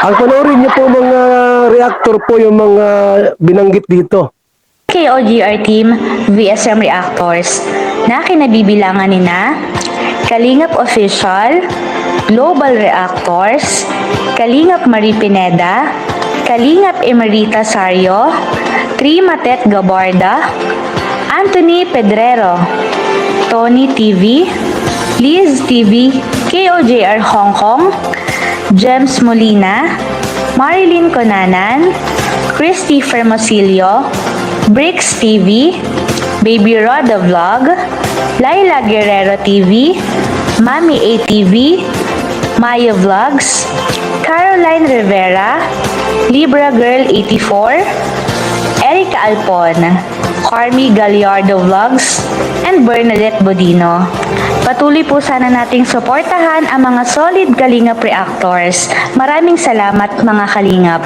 Ang panoorin niyo po mga reactor po yung mga binanggit dito. KOGR Team VSM Reactors na kinabibilangan ni na Kalingap Official, Global Reactors, Kalingap Marie Pineda, Kalingap Emerita Sario, Trimatet Gabarda, Anthony Pedrero, Tony TV, Liz TV, KOJR Hong Kong, James Molina, Marilyn Conanan, Christy Fermosilio, Bricks TV, Baby Roda Vlog, Laila Guerrero TV, Mami ATV, Maya Vlogs, Caroline Rivera, Libra Girl 84, Erica Alpon, Carmi Gallardo Vlogs, and Bernadette Bodino. Patuloy po sana nating suportahan ang mga solid Kalingap reactors. Maraming salamat mga Kalingap.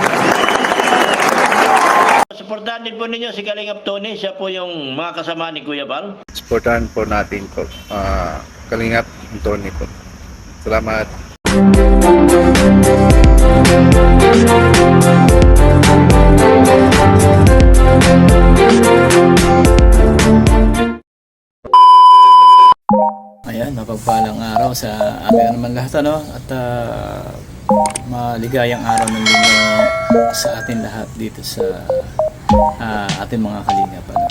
Suportahan din po ninyo si Kalingap Tony. Siya po yung mga kasama ni Kuya Bal. supportahan po natin po. Ah, Kalingap Tony po. Salamat. Ayan, mapagpalang araw sa ating naman lahat ano at ah, maligayang araw ng linggo sa atin lahat dito sa ah, ating mga kalingap ano.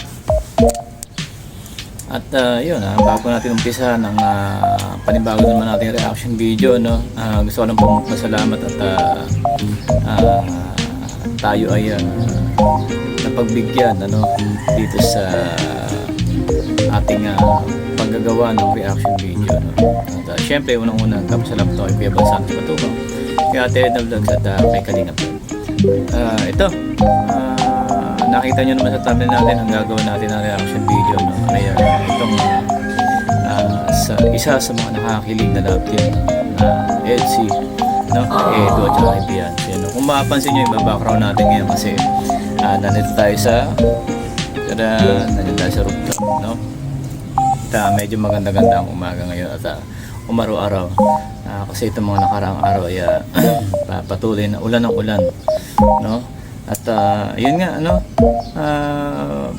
At ah, yun, ah, bago natin umpisa ng ah, panibago naman nating reaction video no. ah, gusto ko lang pong masalamat at ah, ah, tayo ay ah, napagbigyan ano dito sa ating ah, paggagawa ng reaction video. No? At uh, syempre, unang-una, tapos sa laptop, ay Kuya Bal Santos Matubang, kay Ate Edna Vlogs at uh, kay Kalingap. Ah, ito, ah, nakita nyo naman sa thumbnail natin ang gagawin natin ng reaction video. No? Ay, ah, itong ah, sa, isa sa mga nakakilig na love team, uh, Elsie, no? Edo at saka Beyonce. No? Kung mapapansin nyo yung background natin ngayon kasi ah, nandito tayo sa Tada, nandito tayo sa rooftop, no? Uh, medyo maganda-ganda ang umaga ngayon at uh, umaraw-araw. Ah, kasi itong mga nakaraang araw ay ah, pa- patuloy na ulan ng ulan, no? At ah, yun nga, ano, ah,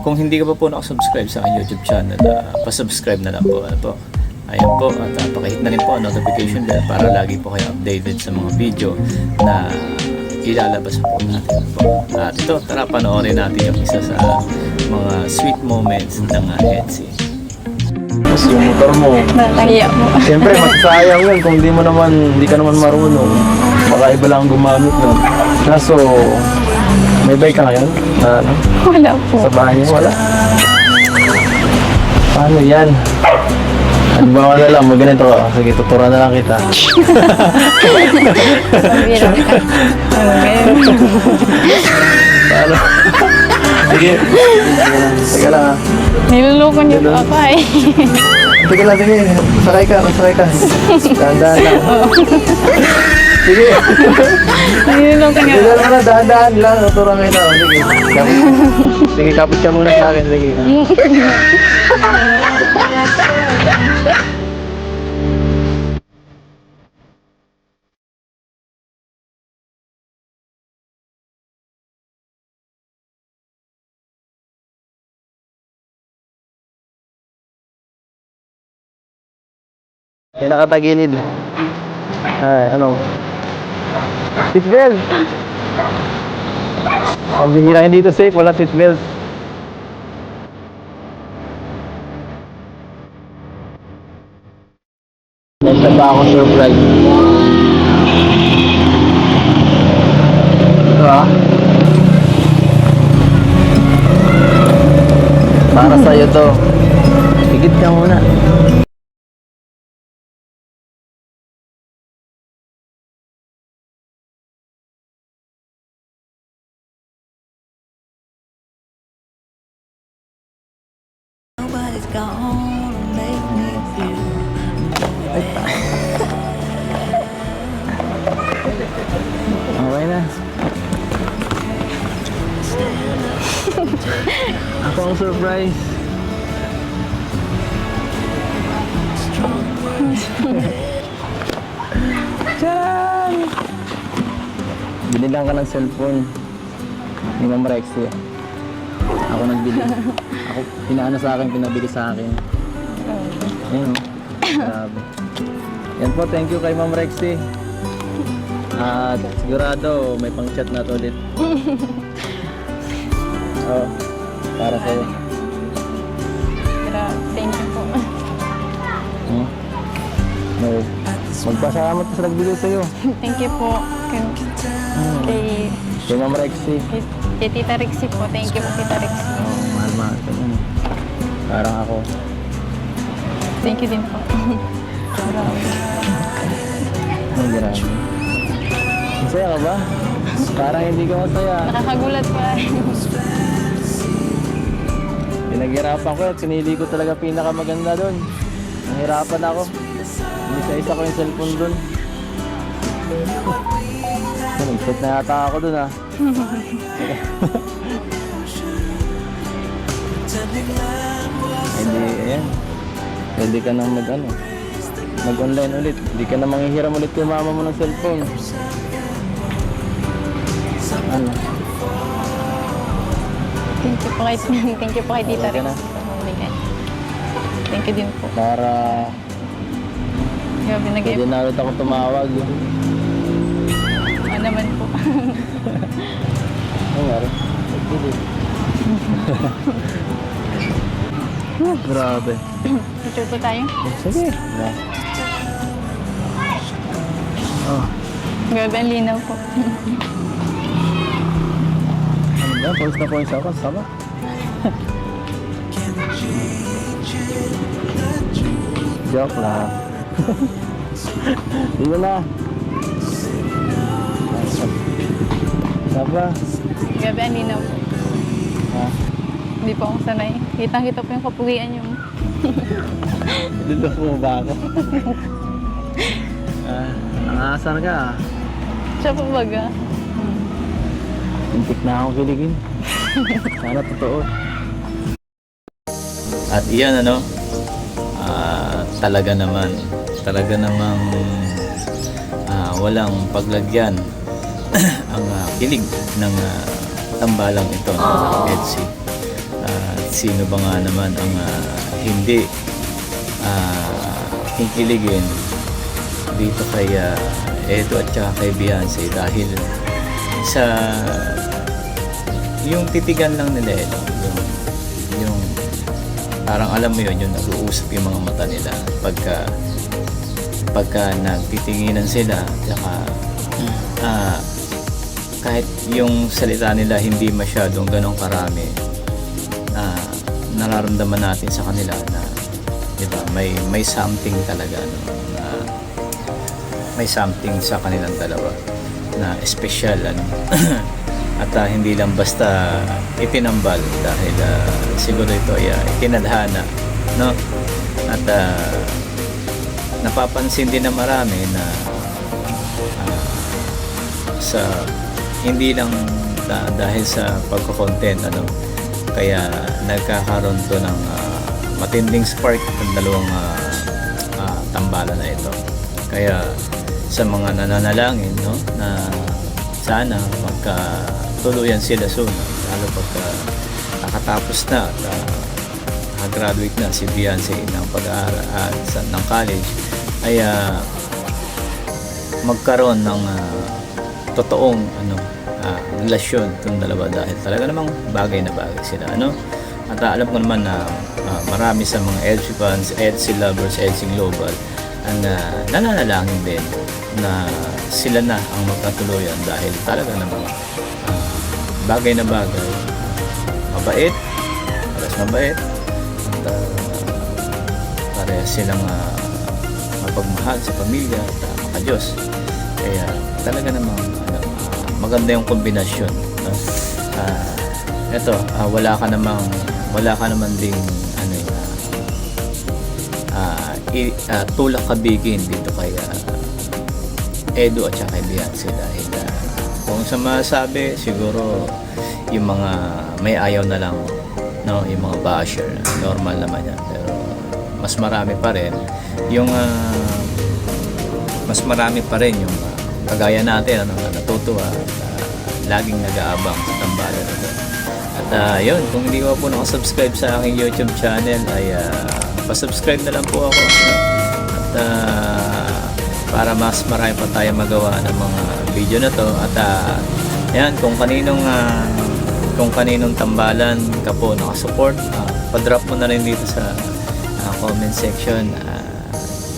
kung hindi ka pa po nakasubscribe sa aking YouTube channel, ah, pasubscribe na lang po. Ano po. Ayan po, at uh, pakihit na rin po ang notification bell para lagi po kayo updated sa mga video na ilalabas po natin po. At ito, tara panoorin natin yung isa sa mga sweet moments ng uh, Etsy. Tapos yung motor mo, Nakakahiya mo. siyempre masasayang yun kung di mo naman, hindi ka naman marunong. Baka iba lang ang gumamit nun. Kaso, may bike ka ngayon? Na, ano, Wala po. sa bahay niyo? Wala. Paano yan? Halimbawa na lang, mag ganito ka. Sige, tuturuan na lang kita. Biro ka. Paano? Sige. Sige lang ah. Niluloko niyo po ako eh. Sige lang, sige. Sakay ka, sakay ka. Dahan-dahan lang. Sige. Niluloko niyo Sige lang dahan-dahan lang. Tuturuan kita. O, Sige. Sige, kapit ka muna sa akin. Sige. Yan nakatagilid. Ay, ano? Seatbelt! Ang bihira dito safe, wala seatbelt. Next time ba ako surprise? Ito ah. Para sa'yo to. Higit ka muna. Feel Okay na. Ako ang surprise. Tcharan! Binilang ka ng cellphone ni Ma'am Rexy. Ako nagbili. Ako, pinaano sa akin, pinabili sa akin. Ayun o. Grabe. Yan po, thank you kay Ma'am Rexy. At sigurado, may pang chat na to ulit. oh, para sa'yo. Grabe. Thank you po. Hmm? No. Magpasalamat sa nagbigay sa'yo. Thank you po. Kay, kay, Kay Ma'am Rexy. kay, kay Tita Rixie po. Thank you po, Tita Rixie. Oh, mahal mahal. Parang ako. Thank you din po. Ay, grabe. Masaya ka ba? Parang hindi ka masaya. Nakakagulat pa. Pinaghirapan ko at pinili ko talaga pinakamaganda doon. Nahirapan ako. Isa-isa ko yung cellphone doon. Nag-set na yata ako doon ah. Hindi, ayan. Pwede ka nang mag ano, mag-online ulit. Hindi ka na manghihiram ulit kay mama mo ng cellphone. Ano? Thank you po kay, thank you po kay Tita na. Mamigay. Thank you din po. Para Grabe, nag pwede na ulit ako tumawag. Ano naman po. Ano nga rin? Grabe. Picture po tayo. Sige. Na. Oh, Grabe, ang linaw po. ano ba? Post na post ako. Sama. Joke lang. Sige na. Saba. Grabe, ang linaw po. Ha? Hindi po ako sanay. Kitang-kita po yung kapugian yung... Lulok mo ba ako? ah, nangasar ka ah. Siya po baga. Intik na akong kiligin. Sana totoo. At iyan ano, ah, talaga naman, talaga namang ah, walang paglagyan ang ah, kilig ng ah, tambalang ito ng Etsy. At sino ba nga naman ang ah, hindi ah, kikiligin dito kay ah, Edo at saka kay Beyonce dahil sa yung titigan lang nila Edo, yung, yung parang alam mo yun, yung nag-uusap yung mga mata nila pagka pagka nagtitinginan sila tsaka ah, kahit yung salita nila hindi masyadong ganong karami na nararamdaman natin sa kanila na di ba may may something talaga no? Na may something sa kanilang dalawa na special ano? At ah, hindi lang basta itinambal dahil ah, siguro ito ay ah, itinadhana no? At ah, napapansin din na marami na ah, sa hindi lang da- dahil sa pagko-content ano? Kaya nagkakaroon to ng ah, matinding spark ng dalawang ah, ah, tambalan na ito. Kaya sa mga nananalangin no? Na sana magka tuluyan sila soon lalo pagka nakatapos na at ah, graduate na si Beyonce ng pag-aaral sa- ng college ay ah, magkaroon ng ah, totoong ano ah, relasyon itong dalawa dahil talaga namang bagay na bagay sila ano? At ah, alam ko naman na ah, marami sa mga Elsie fans, Elsie lovers, Elsie Global ang ah, nananalangin din na sila na ang magkatuluyan dahil talaga namang ah, bagay na bagay mabait pares mabait at ah, parehas silang uh, mapagmahal sa pamilya at uh, makajos kaya talaga namang ah, maganda yung kombinasyon no? Ah, eto ah, wala ka namang wala ka naman ding yun, ah, tulak kabigin dito kay ah, Edo at saka kay Beyonce dahil ah, kung sa masabi siguro yung mga may ayaw na lang no yung mga basher normal naman yan pero mas marami pa rin yung ah, mas marami pa rin yung ah, kagaya natin ano na natutuwa at, ah, laging nag-aabang sa tambalan na to. At ah, yun, kung hindi ko po nakasubscribe sa aking YouTube channel ay ah, pasubscribe na lang po ako. At ah, para mas marami pa tayo magawa ng mga video na to. At ah, yan kung kaninong ah, kung kaninong tambalan ka po nakasupport uh, pa-drop mo na rin dito sa ah, comment section. Ah,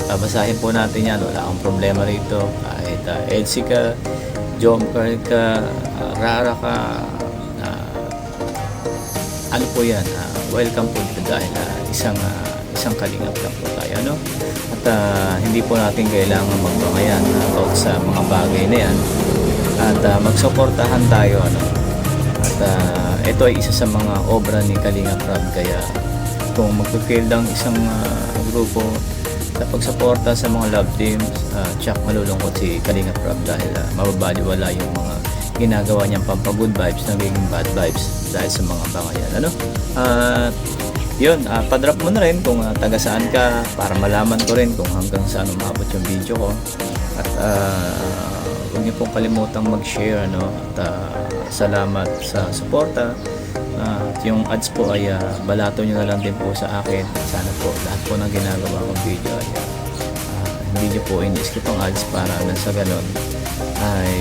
babasahin po natin yan. Wala akong problema rito. Kahit uh, Elsie ka Jomcar ka ah, Rara ka ah, ano po yan? Ah, welcome po dito dahil ah, isang ah, isang kalingap lang po tayo no? At ah, hindi po natin kailangan magbangayan about sa mga bagay na yan. At ah, magsuportahan tayo ano? At ah, ito ay isa sa mga obra ni Kalinga Prab kaya kung magpifield ang isang ah, grupo sa pagsuporta sa mga love teams uh, tsak malulungkot si Kalinga Prab dahil uh, mababaliwala yung mga ginagawa niyang pampagood vibes nagiging bad vibes dahil sa mga bangayan ano? At yun, uh, padrop mo na rin kung uh, taga saan ka para malaman ko rin kung hanggang saan umabot yung video ko. At uh, huwag niyo pong kalimutang mag-share no? at uh, salamat sa suporta. At yung ads po ay uh, balato nyo na lang din po sa akin. Sana po lahat po ng ginagawa kong video ay uh, uh, hindi nyo po ini-skip ang ads para na sa ganon ay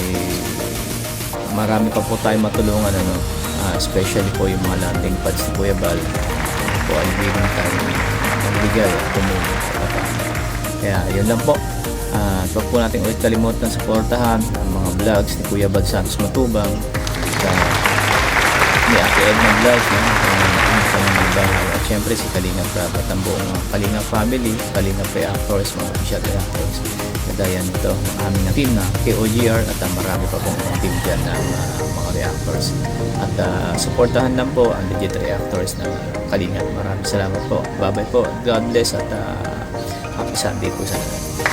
marami pa po tayo matulungan ano. Ah, especially po yung mga landing pads ni Kuya Bal po ay hindi lang tayo magbigay at tumulong sa kapatid kaya yun lang po at huwag po natin ulit kalimutan suportahan ang mga vlogs ni Kuya Bal Santos Matubang sa ni Ate Edna Vlogs no? mga bahay at syempre si Kalinga Prab at ang buong Kalinga family Kalinga Reactors mga official reactors kagaya nito ng aming team na KOGR at uh, marami pa pong team dyan ng uh, mga reactors at uh, supportahan lang po ang legit reactors ng Kalinga. Maraming salamat po. Bye bye po. God bless at uh, happy Sunday po sa lahat